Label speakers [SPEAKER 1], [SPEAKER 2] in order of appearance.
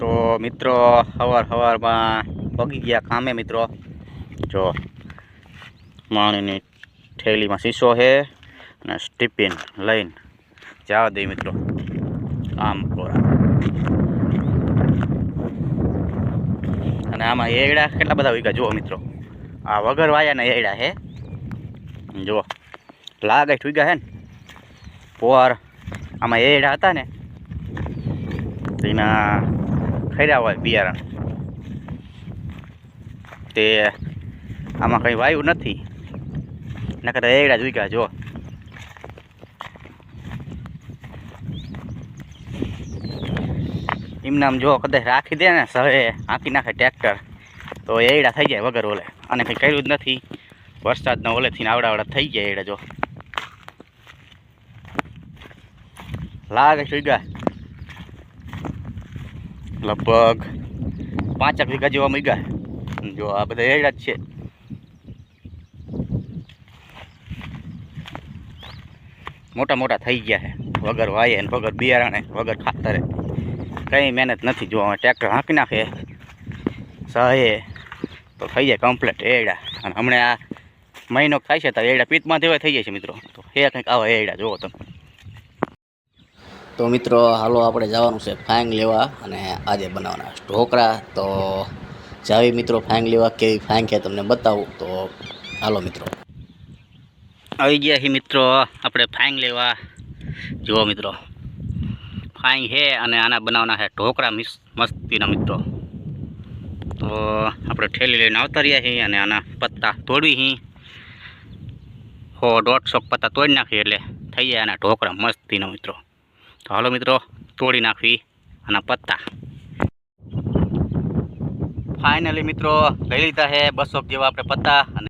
[SPEAKER 1] તો મિત્રો સવાર સવારમાં પગી ગયા કામે મિત્રો. જો, માણીની થેલીમાં શીશો છે અને સ્ટીપિન લઈને જવા દઈએ મિત્રો. આમ કોરા. અને આમાં એડા કેટલા બધા વીઘા? જુઓ મિત્રો. આ વગર વાયાના એડા છે જુઓ. લાગે વીઘા છે ને. પોર આમાં એડા હતા ને. તેના ખર્યા હોય બિયારણ. તે આમાં કંઈ વાયુ નથી. નકર રેડા જ વીઘા જો. એમનામ જો કદાચ રાખી દે ને સવે આંકી નાખે ટ્રેક્ટર, તો એડા થઈ જાય વગર ઓલે. અને કંઈ કર્યું જ નથી. વરસાદના ઓલેથી આવડાવડા થઈ જાય એડા જો. લાગે વીઘા લગભગ પાંચેક વીઘા જેવા મીગા જો આ બધા એડા જ છે. મોટા મોટા થઈ ગયા છે. વગર વાયે વગર બિયારણે, વગર ખાતરે. કંઈ મહેનત નથી. જો ટ્રેક્ટર હાંકી નાખે, સહે, તો થઈ જાય કમ્પ્લેટ એડા અને હમણાં આ મહિનો થાય છે, તો એડા પીતમાં જેવા થઈ જાય છે મિત્રો. તો એ કંઈક આવા એડા જુઓ તમે.
[SPEAKER 2] તો મિત્રો, હાલો આપણે જવાનું છે ફાંગ લેવા અને આજે બનાવવાના ઢોકળા. તો જાવી મિત્રો, ફાંગ લેવા કેવી ફાંગ છે તમને બતાવું. તો હાલો મિત્રો.
[SPEAKER 1] આવી ગયા છે મિત્રો, આપણે ફાઈંગ લેવા. જુઓ મિત્રો ફાઈંગ છે અને આના બનાવવાના છે ઢોકળા મિસ, મસ્તીના મિત્રો. તો આપણે ઠેલી લઈને આવતા રહ્યા છીએ અને આના પત્તા તોડવી છીએ. હો, દોઢસો પત્તા તોડી નાખીએ એટલે થઈ જાય આના ઢોકળા મસ્તીના મિત્રો. તો હાલો મિત્રો, તોડી નાખવી આના પત્તા. ફાઇનલી મિત્રો લઈ લીધા છે બસો જેવા આપણે પત્તા અને